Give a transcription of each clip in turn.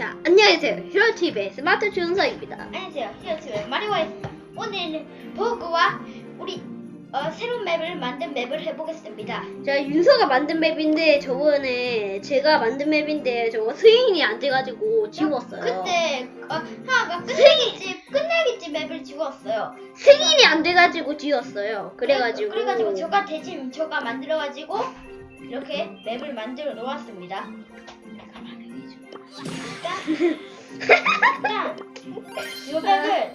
자, 안녕하세요. 히로TV의 스마트 준서입니다. 안녕하세요. 히어츠의 마리오입니다. 오늘은 버그와 우리 어, 새로운 맵을 만든 맵을 해보겠습니다. 자, 윤서가 만든 맵인데 저번에 제가 만든 맵인데 저거 스윙이 안 돼가지고 지웠어요. 그때 어, 하하가 끝내기 집 끝내기 집 맵을 지웠어요. 승인이 안 돼가지고 지웠어요. 그래가지고. 그래가지고 저가 대신 저가 만들어가지고 이렇게 맵을 만들어 놓았습니다. 일단 맵을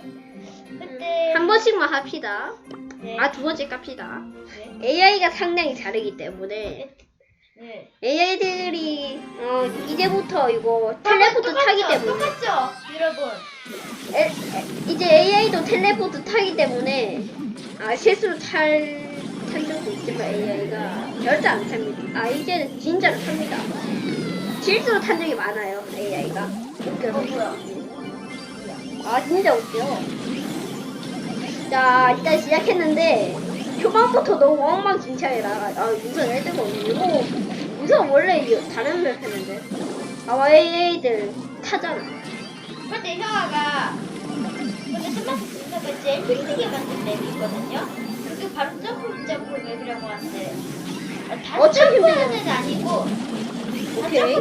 그때 한 번씩만 합시다. 네, 아, 두 번째 깝시다. 네, AI가 상당히 다르기 때문에 네. AI들이 어, 이제부터 이거 텔레포트 똑같죠? 타기 때문에 똑같죠, 여러분. 에, 에, 이제 AI도 텔레포트 타기 때문에 아 실수로 탈, 탄 적도 있지만 AI가 절대 안 탑니다. 아 이제는 진짜로 탑니다. 실수로 탄 적이 많아요 AI가. 웃겨서. 아 진짜 웃겨. 자 일단 시작했는데 초반부터 너무 엉망진창이 나가. 아 우선 1등 없고 우선 원래 이- 다른 맵 했는데 아 AI들 타잖아. 근데 형아가 근데 스마트 분석을 제일 힘들게 만든 맵이 있거든요. 그게 바로 점프 점프 맵이라고 하는데 어차피 점프하는 뭐- 아니고 다 오케이.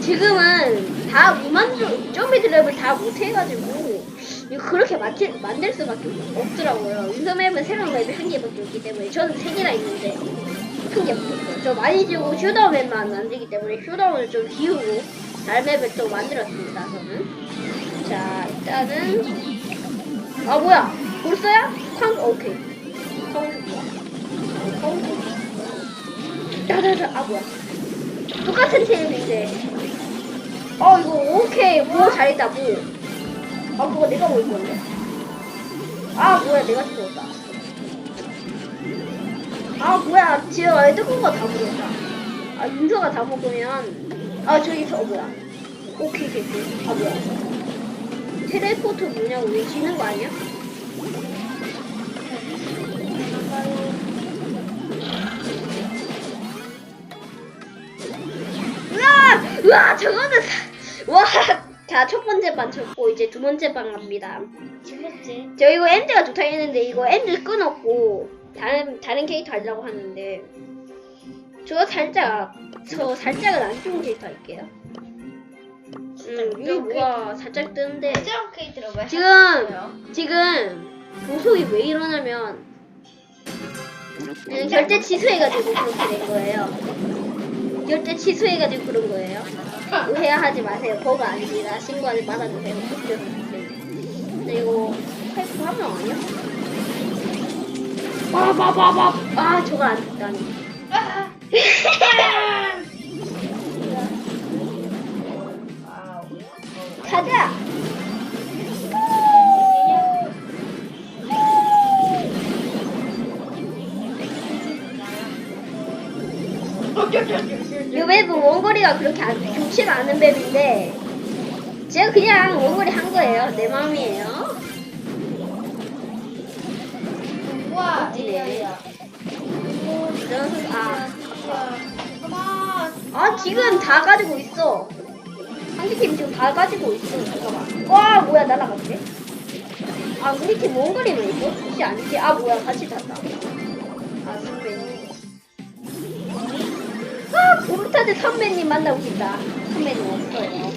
지금은 다 무만족 좀비들 랩을 다 못해가지고 이거 그렇게 만들, 만들 수밖에 없더라고요. 윤서맵은 새로운 맵이 한 개밖에 없기 때문에 저는 세 개나 있는데 한 개밖에 없어요. 저 많이 지고 슈다운 맵만 만들기 때문에 슈다운을 좀 비우고 다른 맵을 또 만들었습니다. 저는 자 일단은 아 뭐야 벌써야? 쾅 오케이 카운트 좋 아 따다다 아 뭐야. 똑같은 테이블인데. 어 이거 오케이. 뭐 잘했다 뭐아 그거 내가 뭐 입었네. 아 뭐야. 내가 죽었다. 아 뭐야. 지금 뜨거운 거 다 먹었다. 아 윤서가 다 먹으면. 아 저기서 어. 뭐야. 오케이 됐지 아 뭐야. 텔레포트 뭐냐고. 왜 지는 거 아니야? 으아! 으아! 저거는 사... 와! 자, 첫 번째 방 쳤고 이제 두 번째 방 갑니다. 재밌지. 저 이거 엔드가 좋다 했는데 이거 엔드 끊었고 다른 다른 캐릭터 하려고 하는데 저 살짝 저 살짝은 안 좋은 캐릭터 할게요. 음, 이게 뭐가 살짝 뜨는데 새로운 케이트로 왜? 지금 하셨어요? 지금 보석이 왜 이러냐면 음, 결제 취소해가지고 그렇게 된 거예요. 결제 취소해가지고 그런 거예요. 오해하지 마세요. 버그 아닙니다. 신고하지 말아주세요. 근데 이거 파이프 한명 아니야? 빠바바바 아 저거 안 됐다니. 아, 가자. 이 맵은 원거리가 그렇게 안, 좋지가 않은 맵인데 제가 그냥 원거리 한 거예요. 내 마음이에요. 우와. 그래서 아, 아, 아 지금 다 가지고 있어. 상대 팀 지금 다 가지고 있어. 잠깐만. 와 뭐야 날아갔네. 아 우리 팀 원거리만 있어? 혹시 아니지? 아 뭐야 같이 탔다. 보르타드 선배님 만나고 싶다. 선배님 없어요.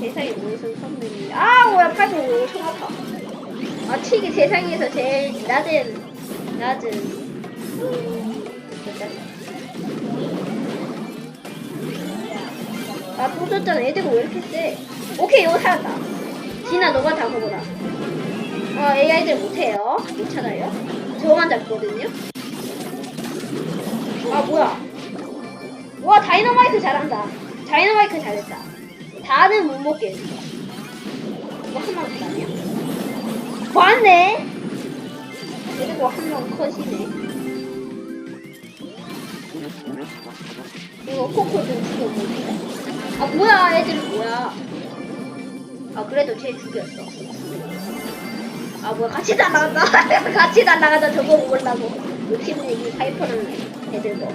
세상에 무슨 선배님. 아 뭐야 팔도 손 아파. 아 튀기 세상에서 제일 낮은 낮은. 아, 또 졌잖아. 애들가 왜 이렇게 세? 오케이, 이거 살았다. 진아, 너가 다 먹어라. 어, AI들 못해요. 못 찾아요. 저만 잡거든요. 아, 뭐야. 와, 다이너마이트 잘한다. 다이너마이트 잘했다. 다는 못. 이거 한명 아니야? 봤네? 그리고 한 명 컷이네. 이거 코코 좀 죽여볼게. 아 뭐야 애들 뭐야 아 그래도 쟤 죽였어 아 뭐야 같이 날아간다 같이 날아가자 저거 먹으려고 욕심내기 파이퍼는 애들 거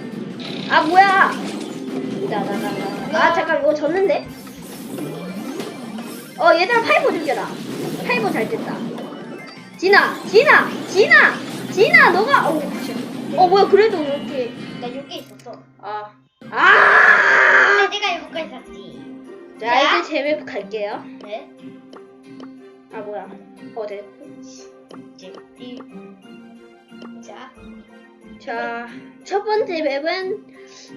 아 뭐야 나나나나. 아 잠깐 이거 졌는데? 어 얘들아 파이브 죽여라. 파이브 잘 됐다. 진아, 진아, 진아, 진아 너가 어, 씨. 어 뭐야 그래도 이렇게 나 6개 있었어. 아 아. 근데 내가 7개 샀지. 자 이제 제맵 갈게요. 네. 아 뭐야? 어 네. 이제 이. 자. 자, 첫 번째 맵은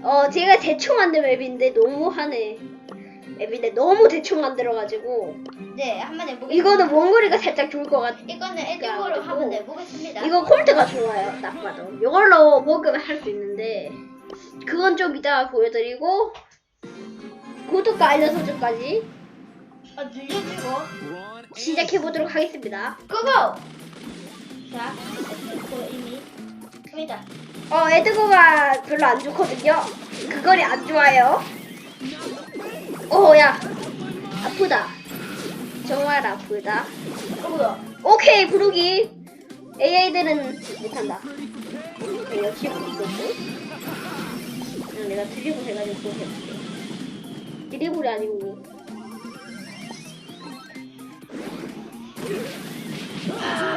어 제가 대충 만든 맵인데 너무 하네. 맵인데 너무 대충 만들어가지고 네, 한번 해보겠습니다. 이거는 원거리가 살짝 좋을 것 같아. 이거는 그래가지고 한번 내보겠습니다. 이거 콜트가 좋아요. 딱 봐도 이걸로 버그를 할수 있는데 그건 좀 이따가 보여드리고 구독과 알림 설정까지 아, 늘려주고. 시작해 보도록 하겠습니다. 고고! 자, 에드 갑니다. 어 에드거가 별로 안 좋거든요. 그 거리 안 좋아요. 오 야 아프다. 정말 아프다. 어, 뭐야? 오케이 부르기 AI들은 못한다. 오케이, 역시. 그냥 내가 드리블 해가지고 또 해볼게. 드리블이 아니고.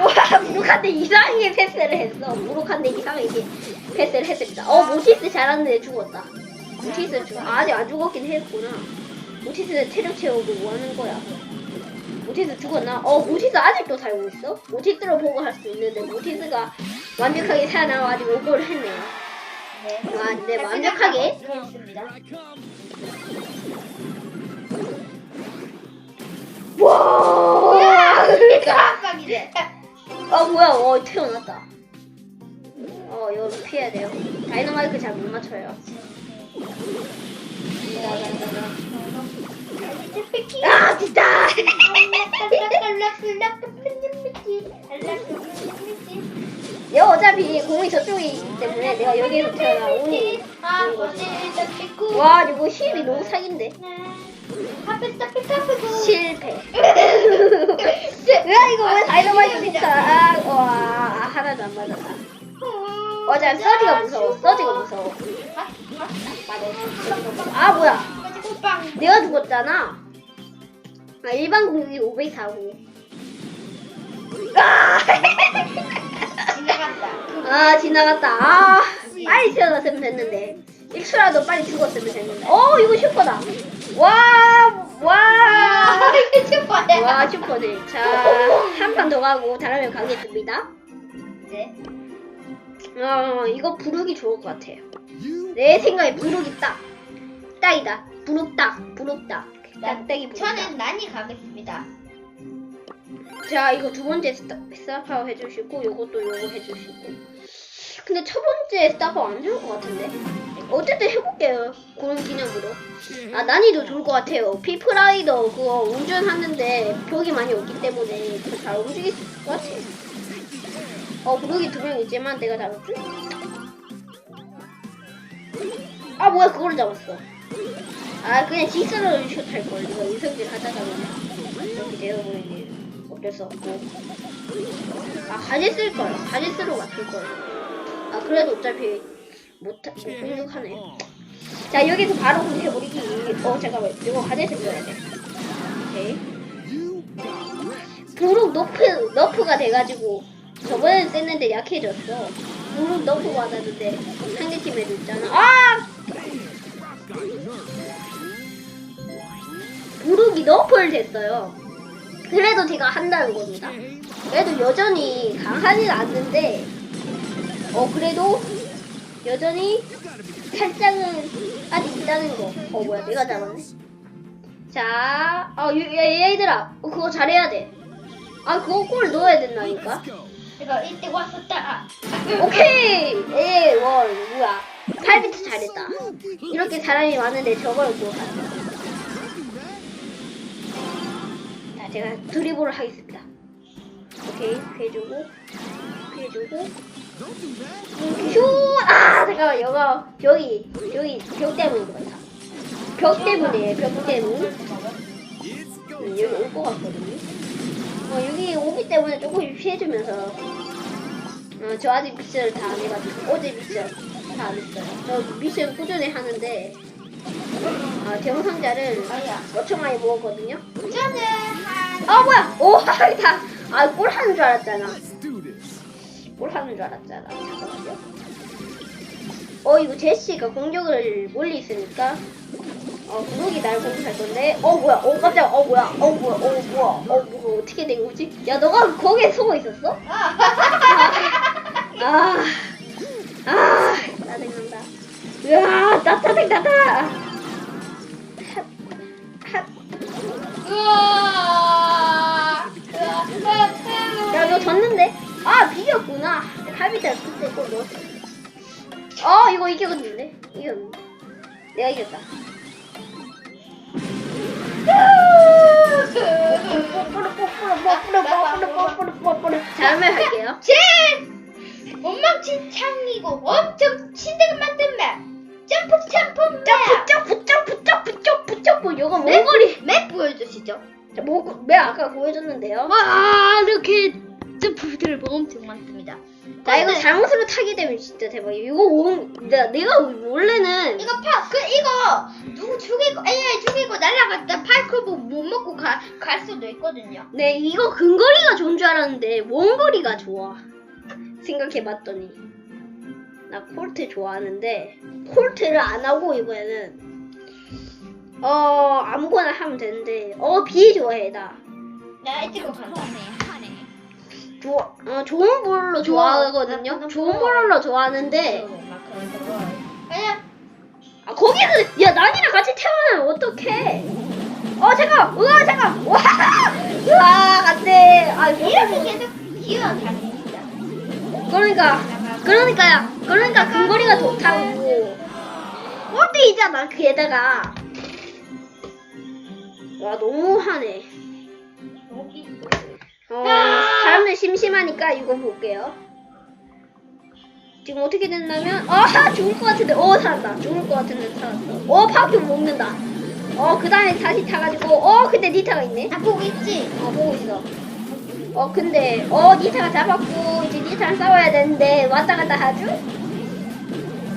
와 무룩한데 이상하게 패스를 했어. 무룩한데 이상하게 패스를 했습니다. 어 모티스 잘하는데 죽었다. 모티스 죽 아, 아직 안 죽었긴 했구나. 모티스 체력 채우고 뭐 하는 거야? 모티스 죽었나? 어 모티스 아직도 살고 있어? 모티스로 보고 할 수 있는데 모티스가 완벽하게 살아나가지고 그걸 했네요. 네. 아, 네, 완벽하게. 와! 뭐야! 깜빡이네. 아 뭐야? 어 태어났다. 어 이거 피해야 돼요. 다이너마이크 잘 못 맞춰요. 아 진짜! 얘 어차피 공이 저쪽에 있기 때문에 내가 여기에서 태어나 오니. 와 이거 힘이 너무 사기인데. 실패. 야 이거 왜 다이너마이트 비싸? 아, 와 하나도 안 맞았다. 어제 서지가 무서워. 서지가 무서워. 아 뭐야? 내가 죽었잖아. 아 일반 공격이 504고. 아! 지나간다. 아 지나갔다. 아 빨리 태어났으면 됐는데. 일수라도 빨리 죽었으면 됐는데. 어 이거 슈퍼다. 와 와. 이게 슈퍼야. 와 슈퍼네. 자 한 판 더 가고 다음에 가겠습니다. 네. 어 이거 부르기 좋을 것 같아요. 내 생각에 부르기 딱 딱이다. 부르 딱 부르 딱. 딱딱이 부르 딱. 저는 난이 가겠습니다. 자 이거 두 번째 스타, 스타파워 해주시고 요것도 요거 해주시고 근데 첫 번째 스타파워 안 좋을 것 같은데? 어쨌든 해볼게요. 그런 기념으로. 아 난이도 좋을 것 같아요. 피프라이더 그거 운전하는데 벽이 많이 없기 때문에 더잘 움직일 수 있을 것 같아 어 부르기 두 명 있지만 내가 잡았지? 아 뭐야 그걸 잡았어. 아 그냥 직선으로 슛할 걸. 이거 이성질 하다가 그냥 이렇게 되어버리네 어쩔 수 없고. 아 가지 쓸걸. 가지 쓰러 맞출걸 아 그래도 어차피 못, 못 공격하네. 자 여기서 바로 공격해버리기 어 잠깐만. 이거 가지 쓸어야 돼. 오케이. 부룩 너프 너프가 돼가지고 저번에 쐈는데 약해졌어. 부룩 너프 받았는데 상대 팀 애들 있잖아. 아! 부룩이 너프를 됐어요. 그래도 제가 한다는 겁니다. 그래도 여전히 강하지는 않는데, 어, 그래도 여전히 살짝은 아직 있다는 거. 어, 뭐야, 내가 잡았네. 자, 어, 유- 야, 얘들아, 어, 그거 잘해야 돼. 아, 그거 골 넣어야 된다니까. 이거 이때 왔었다. 오케이! 에이, 월, 뭐야. 8비트 잘했다. 이렇게 사람이 많은데 저걸 못 하네. 자, 제가 드리블을 하겠습니다. 오케이, 피해주고, 피해주고, 슛! 아, 잠깐만, 이거, 벽이, 벽이, 벽 때문인 것 같아. 벽 때문에, 벽 때문. 음, 여기 올 것 같거든요. 어, 여기 오기 때문에 조금 피해주면서, 어, 저 아직 미션을 다 안 해가지고, 어제 미션 다 안 했어요. 저 미션 꾸준히 하는데, 아 대형 상자를. 엄청 많이 먹었거든요. 저는 한 아 뭐야? 오 다. 아골 하는 줄 알았잖아. 뭘 하는 줄 알았잖아. 잠깐만요. 어, 이거 제시가 공격을 몰리 있으니까. 어, 구독이 날 공격할 건데. 어, 뭐야. 어, 깜짝이야. 어, 뭐야. 어, 뭐야. 어, 뭐야. 어, 뭐가 어떻게 된 거지? 야, 너가 거기에 숨어 있었어? 아, 아, 아, 짜증난다. 으아, 나 짜증난다. 핫, 핫. 우와. 아, 비겼구나. 칼비타 그때 꼭 넣었어. 어, 이거 이겼는데? 이겼는데? 내가 이겼다. 다음에 할게요. 제 엉망진창이고 엄청 시대가 만든 맵 점프 점프 맵. 점프, 점프, 점프, 점프, 점프. 이거 맵? 몽골이. 맵 보여주시죠. 자, 뭐, 매 아까 보여줬는데요. 와 이렇게 점프들을 엄청 많습니다. 자, 이거 잘못으로 타게 되면 진짜 대박이에요. 이거 온, 내가, 내가 원래는. 이거 파, 그 이거 누구 죽이고 AI 죽이고 날아갔다 파이크브 못 먹고 가, 갈 수도 있거든요. 네, 이거 근거리가 좋은 줄 알았는데, 원거리가 좋아. 생각해봤더니. 나 콜트 좋아하는데, 콜트를 안 하고, 이번에는. 어, 아무거나 하면 되는데, 어, 비 좋아해, 나. 나 이쪽으로 간다. 좋아, 어, 좋은 볼로 좋아하거든요. 좋아. 좋은 볼로 좋아하는데, 아, 거기서, 야, 난이랑 같이 태어나면 어떡해. 어, 잠깐! 우와, 잠깐! 와! 우와, 안 돼. 아, 이렇게. 계속 기어다닙니다. 그러니까, 그러니까요. 그러니까 근거리가 좋다고. 꼴등이잖아, 게다가. 와, 너무하네. 어, 아! 사람들 심심하니까 이거 볼게요. 지금 어떻게 됐냐면, 아, 죽을 것 같은데, 어, 살았다. 죽을 것 같은데 살았어. 어, 파워큐 먹는다. 어, 그 다음에 다시 타가지고, 어, 근데 니타가 있네. 아 보고 있지. 어, 보고 있어. 어, 근데, 어, 니타가 잡았고, 이제 니타랑 싸워야 되는데, 왔다 갔다 하죠?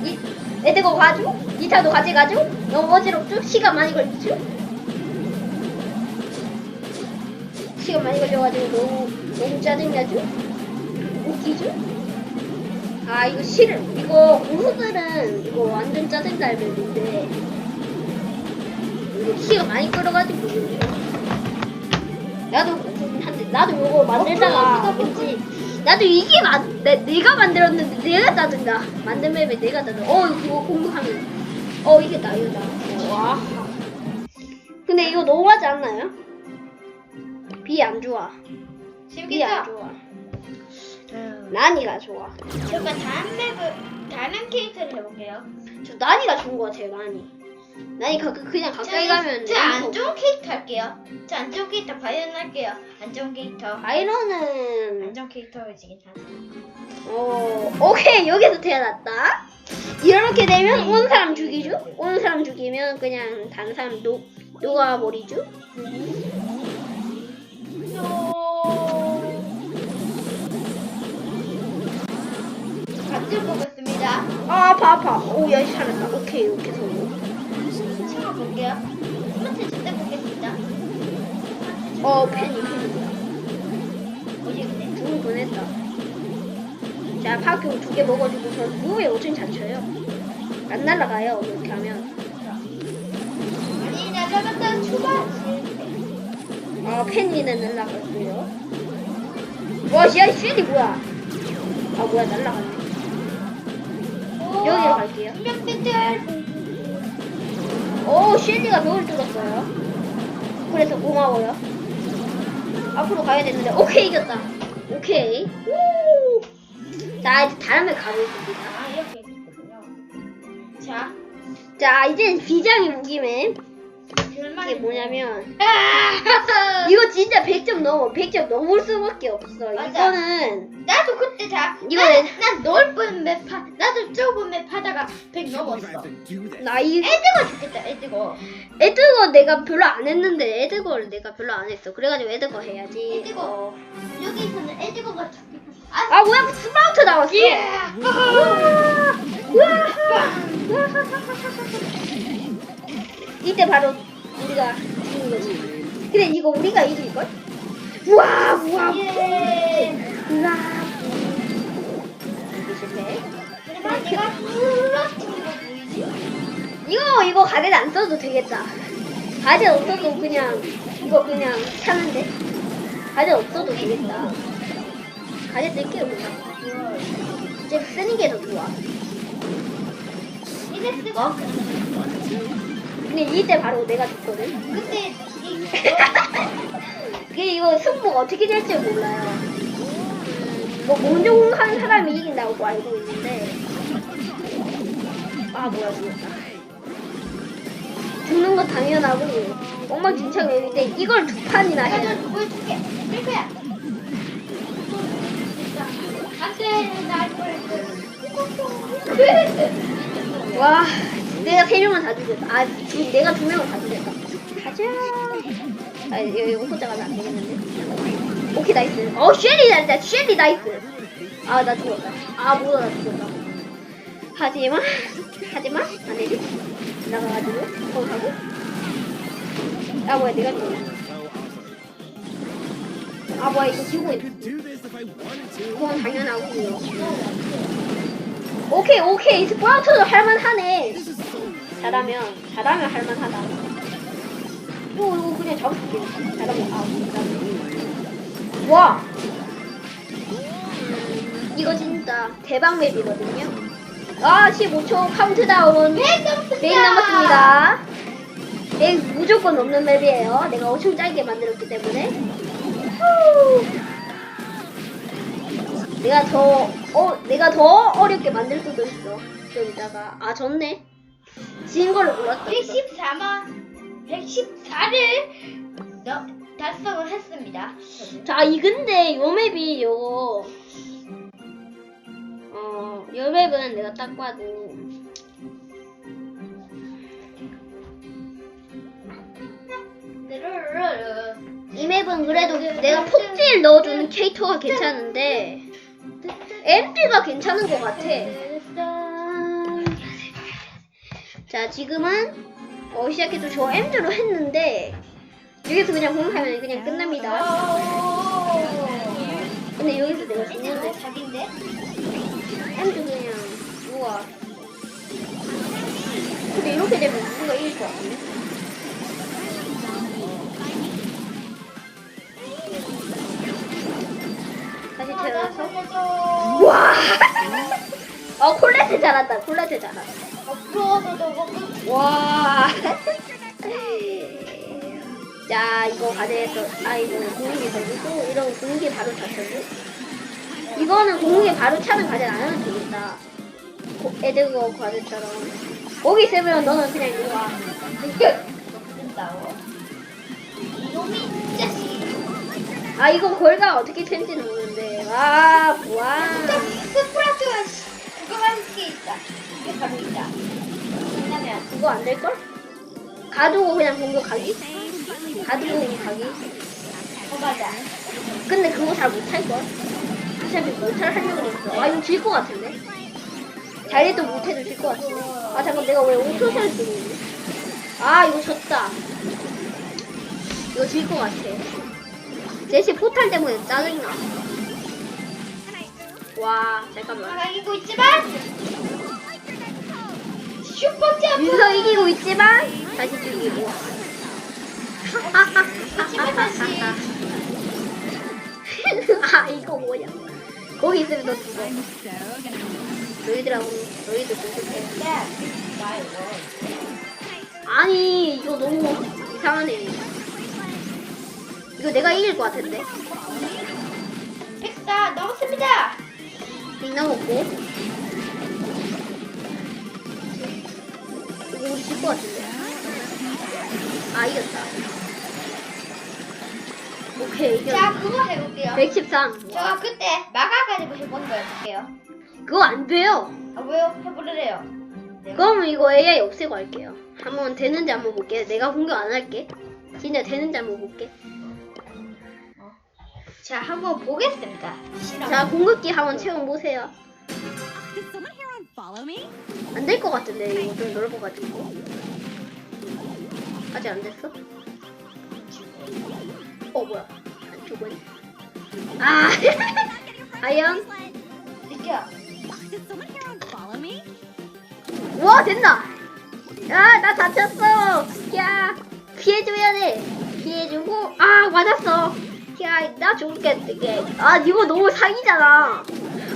니, 애들고 가죠? 니타도 가져가죠? 너무 어지럽죠? 시간 많이 걸리죠? 시간 많이 걸려가지고 너무, 너무 짜증나죠? 웃기죠? 아, 이거 싫음. 이거, 고수들은 이거 완전 짜증날 맵인데, 이거 시간 많이 끌어가지고, 나도 한데 나도 이거 만들다가 어, 왠지 나도 이게 만 내, 내가 만들었는데 내가 짜증나 만든 맵에 내가 짜증 어 이거 공격하면 어 이게 나 이거 나와 근데 이거 너무하지 않나요? 비 안 좋아 비안 재밌겠죠? 좋아 음. 난이가 좋아 잠깐 다른 맵을 다른 캐릭터를 해볼게요. 저 난이가 좋은 거 같아요 난이 난이 가, 그냥 가까이 가면 저안 좋은 캐릭터 할게요. 저 안 좋은 캐릭터 바이온 할게요. 안 좋은 캐릭터. 아이러는 안 좋은 캐릭터이긴 하네. 어, 오케이 여기서 태어났다. 이렇게 되면 오는 사람 죽이죠. 오는 사람 죽이면 그냥 다른 사람 녹 녹아버리죠. 같이 보겠습니다. 아 아파 아파. 오 야 잘했다. 오케이 오케이 성공. 친구 볼게요. 스마트 진짜 보겠습니다. 어 팬이. 어디 있네? 죽을 뻔했다. 자 파교 두개 먹어주고 저 무에 엄청 잘 쳐요. 안 날아가요 이렇게 하면. 아니 날아갔다 출발. 아 팬이는 날아갔고요. 와, 야, 슈이 뭐야? 아, 뭐야, 날아갔네. 여기로 갈게요. 오, 슈이가 벽을 뚫었어요. 그래서 고마워요. 앞으로 가야 되는데, 오케이, 이겼다. 오케이. 우! 자, 이제 데 가보겠습니다. 아 이렇게 있거든요. 자, 자, 이제 비장의 무기맨. 이게 뭐냐면, 아! 이거 진짜 100점 넘어. 100점 넘을 수밖에 없어. 맞아. 이거는, 나도 그때 다 이거 난, 왜- 난 넓은 맵 하, 나도 좁은 맵 하다가 100 You 넘었어. have to do this. 나 이, 에드거 죽겠다 에드거. 에드거 내가 별로 안 했는데 에드거를 내가 별로 안 했어. 그래가지고 에드거 해야지. 에드거. 어. 여기서는 에드거가 죽겠다. 아, 아 뭐야 스프라우트 나왔어. 예. 우와. 우와. 우와. 이때 바로 우리가 죽는 거지. 근데 이거 우리가 이길 걸? 우와 우와 예. 우와 이게 실패. 하지만 내가 플러팅인 거 보이지? 이거 이거 가det 안 써도 되겠다. 가det 없어도 그냥 이거 그냥 차는데. 가det 없어도 되겠다. 가det 쓸게 없나? 이제 쓰는 게 더 좋아. 이제 쓰고 어? 근데 이때 바로 내가 죽거든. 근데 이 그게 이거 승부가 어떻게 될지 몰라요. 음, 뭐 먼저 공격하는 사람이 이긴다고 알고 있는데. 아 뭐야 죽었다. 죽는 건 당연하고 엉망진창 맵인데 이걸 두 판이나 해. 나도 보여줄게. 밀크야. 안돼 날 보여줘. 와 내가 세 명은 다 죽였다. 아 두, 내가 두 명은 다 죽였다. 가자. 아 여기 혼자 가면 안 되겠는데. 오케이 나이스. 어 쉘리 나이스. 쉘리 나이스. 아 나 죽었다. 아 뭐야 나 죽었다. 하지만 하지만 안 되지. 나가가지고 거기 가고. 아 뭐야 내가 죽었네. 아 뭐야 이거 지고 있. could do this if I wanted to. 그건 당연하고요. 오케이 오케이 스프라우트도 할만하네. 잘하면 잘하면 할만하다. 이거 이거 그냥 잡을 수 있겠다. 잘하면 아 잘하네. 와. 음, 이거 진짜 대박 맵이거든요. 아 15초 카운트다운. 메인 남았습니다. 내 무조건 없는 맵이에요. 내가 엄청 짧게 만들었기 때문에. 후. 내가 더, 어, 내가 더 어렵게 만들 수도 있어. 좀 이따가. 아, 졌네. 진 걸로 몰랐다. 114만 114를 달성을 했습니다. 자, 이 근데 요 맵이 요, 어, 요 맵은 내가 딱 봐도. 이 맵은 그래도 내가 폭딜 넣어주는 캐릭터가 괜찮은데, MD가 괜찮은 것 같아. 자, 지금은, 어, 시작해서 저 MD로 했는데, 여기서 그냥 공격하면 그냥 끝납니다. 근데 여기서 내가 죽는데, 자기인데? MD 그냥, 우와. 근데 이렇게 되면 누군가 이길 것 같은데? 다시 태어나서. 와! 어, 콜레트 잘한다. 콜레트 잘한다. 와. 자, 이거 가져서 아 이거 공기 던지고 이런 공기 바로 잡혀고 이거는 공기 바로 차는 과제 안 하면 되겠다. 고- 에드거 과제처럼. 거기 있으면 너는 그냥 이리 와. 이놈이 이 자식. 아 이거 걸가 어떻게 텐지는 모르는데. 와, 와. 스프라트 하는 게 있다. 이게 바로 있다. 왜냐면 그거 안 될걸? 가두고 그냥 공격하기? 가두고 공격하기? 어 맞아. 근데 그거 잘 못할걸? 어차피 못할 하려고 했어. 아, 이거 질 것 같은데? 잘해도 못해도 질 것 같은데? 아, 잠깐, 내가 왜 5초를 쓰고 있니? 아, 이거 졌다. 이거 질 것 같아. 제시 포탈 때문에 짜증나. 와, 잠깐만. 이기고 있지만 슈퍼 점프. 윤서 이기고 있지만, 다시 죽이고. 다시. 아, 이거 뭐야. 거기 있으면 너 죽어. 너희들하고, 너희들 이거. 아니 이거 너무 이상하네 이거 내가 이길 것 같은데 백사 넘었습니다. 빅나 먹고 이거 우리 질것 같은데 아 이겼다 오케이 자, 이겼다 그거 해볼게요. 113 제가 그때 마가가지고 해본 거 해볼게요. 그거 안 돼요 아 왜요? 해보래요. 네. 그러면 이거 AI 없애고 할게요 한번 되는지 한번 볼게 내가 공격 안 할게 진짜 되는지 한번 볼게 자, 한번 보겠습니다. 자 공격기 한번 체험 보세요 Did someone here on follow me? 안될 것 같은데 이거 좀 넓어가지고 아직 안 됐어? 어 뭐야? 두 번. 아 follow me? 와 됐나? 야 나 다쳤어. 야 피해줘야 돼. 피해주고 아 맞았어. 야 나 죽겠게. 아 이거 너무 사기잖아.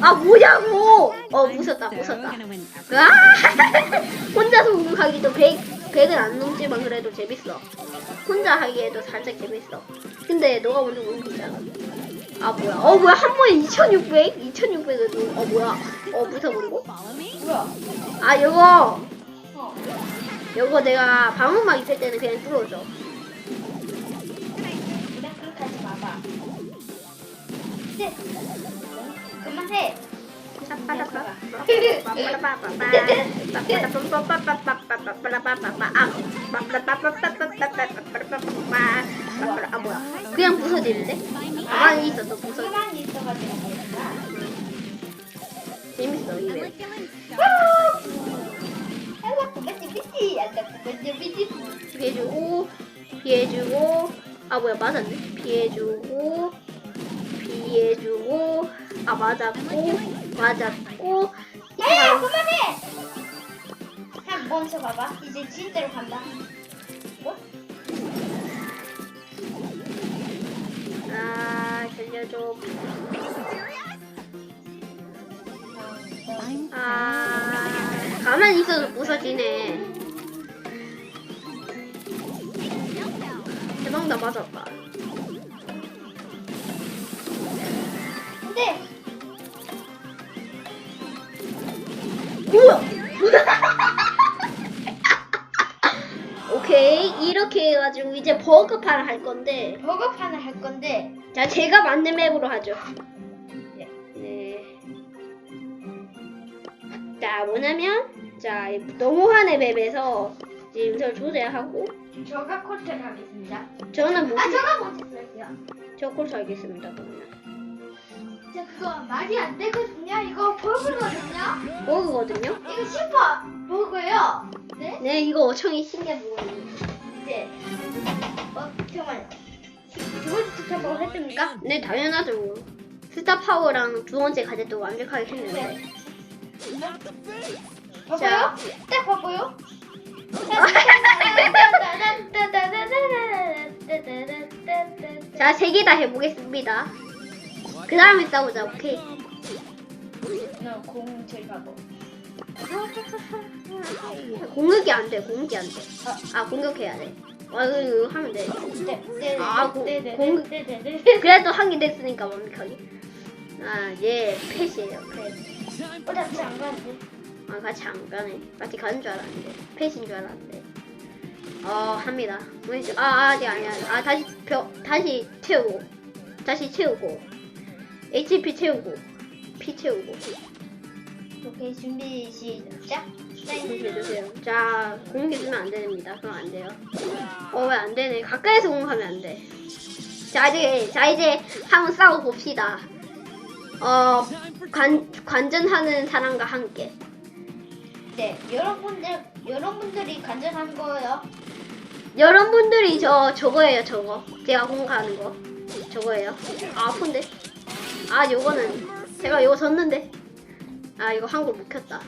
아 뭐냐고. 어 무섭다 무섭다. 아 혼자서 공격하기도 100, 100은 안 넘지만 그래도 재밌어. 혼자 하기에도 살짝 재밌어. 근데 너가 먼저 공격이잖아. 아 뭐야? 어 뭐야 한 번에 2,600? 2,600은 어 뭐야? 어 follow me? 뭐야? 아 어. 요거 내가 방어막 있을 때는 그냥 뚫어줘. 아? 그냥 부서지는데? 가만히 있어도. 가만히 있어가지고 그랬구나. 재밌어 그거 재밌지. 피해주고 피해주고 아 뭐야 맞았네 피해주고 피해주고 아 맞았고 맞았고 야야 그만해. 한 멈춰 봐봐. 이제 진짜로 간다. 뭐? 아 살려줘 아 가만히 있어도 부서지네 대박 나 맞았다 뭐야 오케이 이렇게 해가지고 이제 버그판을 할 건데 버거판을 할 건데 자, 제가 만든 맵으로 하죠. 네. 네. 자, 뭐냐면, 자, 이 너무한의 맵에서 이제 음성을 조절하고, 저가 콜트를 하겠습니다. 저는 뭐, 아 저가 먼저 쓸게요. 저 콜스 알겠습니다, 그러면. 저 그거 말이 안 되거든요. 이거 버그거든요. 버그거든요? 이거 슈퍼 버그예요. 네? 네, 이거 어청이 신기한 부분이에요. 네. 어 잠깐만. 두 번째 투탑을 했습니까? 네, 당연하죠. 스타 파워랑 두 번째 가제도 완벽하게 했는데. 봐봐요. 딱 봐봐요. 자, 세 개 다 해보겠습니다. 그 다음에 싸우자, 오케이? 너공 제일 가고. 공격이 안 돼, 공격이 안 돼. 아, 공격해야 돼. 아, 이거, 하면 돼. 네, 아, 고- 공- 네, 그래도 한 개 됐으니까 완벽하게. 아, 얘 펫이에요, 펫. 어, 나 진짜 안 가는데. 아, 같이 안 가네. 같이 가는 줄 알았는데. 펫인 줄 알았는데. 어, 합니다. 아, 아, 아직 아니야. 아, 다시, 벼, 다시 채우고. 다시 채우고. HP 채우고. P 채우고. 오케이, 준비 시작. 공개해주세요. 자, 공개 주면 안 됩니다. 그럼 안 돼요. 어, 왜 안 되네. 가까이서 공격하면 안 돼. 자, 이제, 자, 이제 한번 싸워 봅시다. 어, 관, 관전하는 사람과 함께. 네, 여러분들, 여러분들이 간절한 거예요. 여러분들이 저, 저거예요, 저거. 제가 공격하는 거. 저거예요. 아, 아픈데? 아, 요거는, 제가 요거 졌는데. 아, 이거 한골 못 켰다.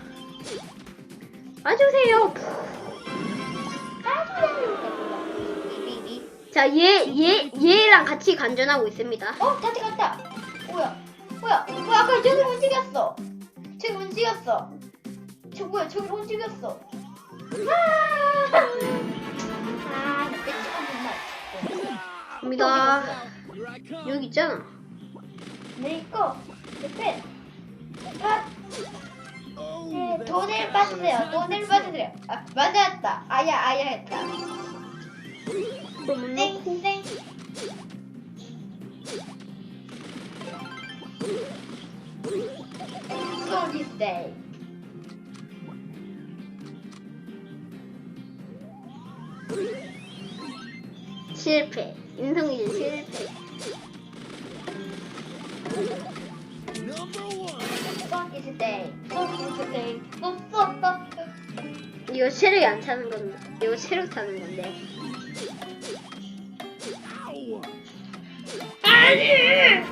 와주세요. 비비비. 자, 얘, 얘, 얘랑 같이 관전하고 있습니다. 어, 다시 갔다. 뭐야? 뭐야? 뭐야? 아까 저기 움직였어. 저기 움직였어. 저 뭐야? 저기 움직였어. 아, 아, 정말. 갑니다. 여기 있잖아. 내 거. 내 펜. 아. 네, 돈을 받으세요. 돈을 받으세요. 아, 맞았다. 아야, 아야 했다. 땡, 땡. So this day. 실패. 인성이 실패. Day. Day. 이거 체력이 안 차는 건데. 이거 체력 차는 건데. 아니.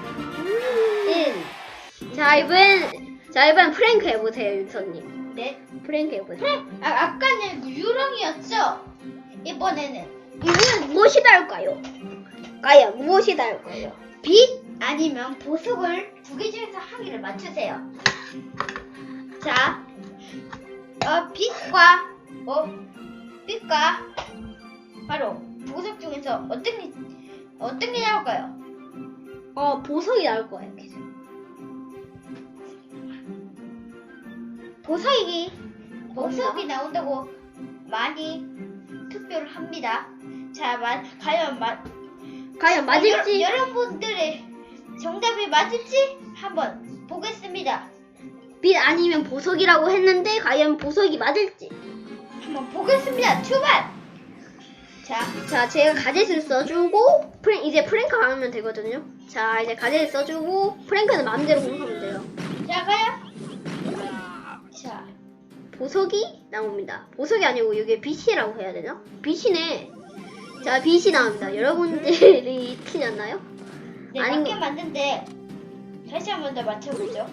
자 이번 자 이번 프랭크 해보세요 윤서님. 네. 프랭크 해보세요. 아, 아까는 그 유령이었죠? 이번에는 이번엔 무엇이 다를까요? 과연 무엇이 다를까요? 빛 아니면 보석을 두 개 중에서 한 개를 맞추세요. 자, 어, 빛과 어, 빛과 바로 보석 중에서 어떤 게 어떤 게 나올까요? 어 보석이 나올 거예요. 계속. 보석이 보석이 나온다고 많이 투표를 합니다. 자, 마, 과연 마, 과연 맞을지. 여, 여러분들의 정답이 맞을지 한번 보겠습니다. 빛 아니면 보석이라고 했는데 과연 보석이 맞을지. 한번 보겠습니다. 출발. 자, 자, 제가 가젯을 써주고 프랭 이제 프랭크가 하면 되거든요. 자, 이제 가젯을 써주고 프랭크는 마음대로 공격하면 돼요. 자, 가요. 자, 보석이 나옵니다. 보석이 아니고 이게 빛이라고 해야 되나? 빛이네. 자, 빛이 나옵니다. 여러분들이 틀렸나요? 네, 아닌 맞게 거- 맞는데 다시 한 번 더 맞춰보죠.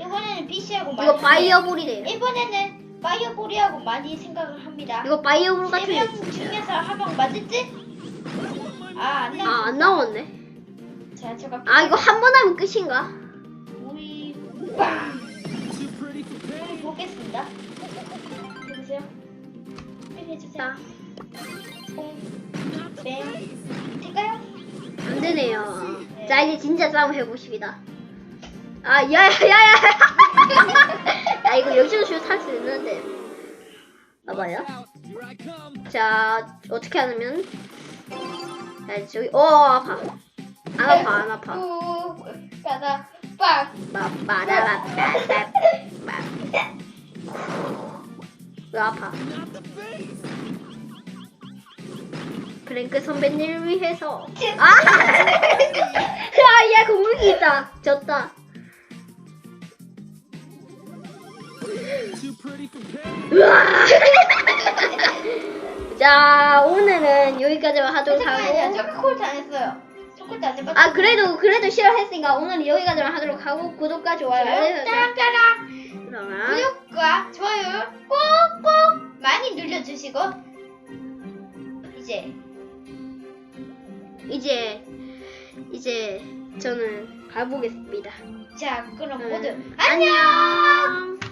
이번에는 BC하고 많이 이거 바이어볼이래요. 이번에는 바이어볼이하고 많이 생각을 합니다. 이거 바이어볼 같은 세명 거. 중에서 한 명 맞을지? 아, 안 나. 아, 안 나왔네. 자, 제가 아, 이거 한 번 하면 끝인가? 우리 빵. 보겠습니다. 보세요. 해주세요. 자, 뽕, 뱅. 될까요? 안 되네요. 자, 이제 진짜 싸움 해보십니다. 아, 야, 야, 야, 야. 야, 이거 여기서 슛 할 수 있는데. 봐봐요. 자, 어떻게 하냐면. 자, 저기, 어, 아파. 안 아파, 안 아파. 우, 가다, 빵. 빠빠라라빠빠. 왜 아파? 프랭크 선배님을 위해서. 아! 야, 야, 있다. 졌다. 으아! 자, 오늘은 여기까지만 하도록 잠깐만요. 하고. 초코콜트 안 했어요. 아, 그래도, 그래도 싫어했으니까 오늘은 여기까지만 하도록 하고, 구독과 좋아요. 따랑따랑. 그러면. 구독과 좋아요 꼭꼭 많이 눌러주시고 이제 이제 이제 저는 가보겠습니다. 자 그럼 음. 모두 안녕.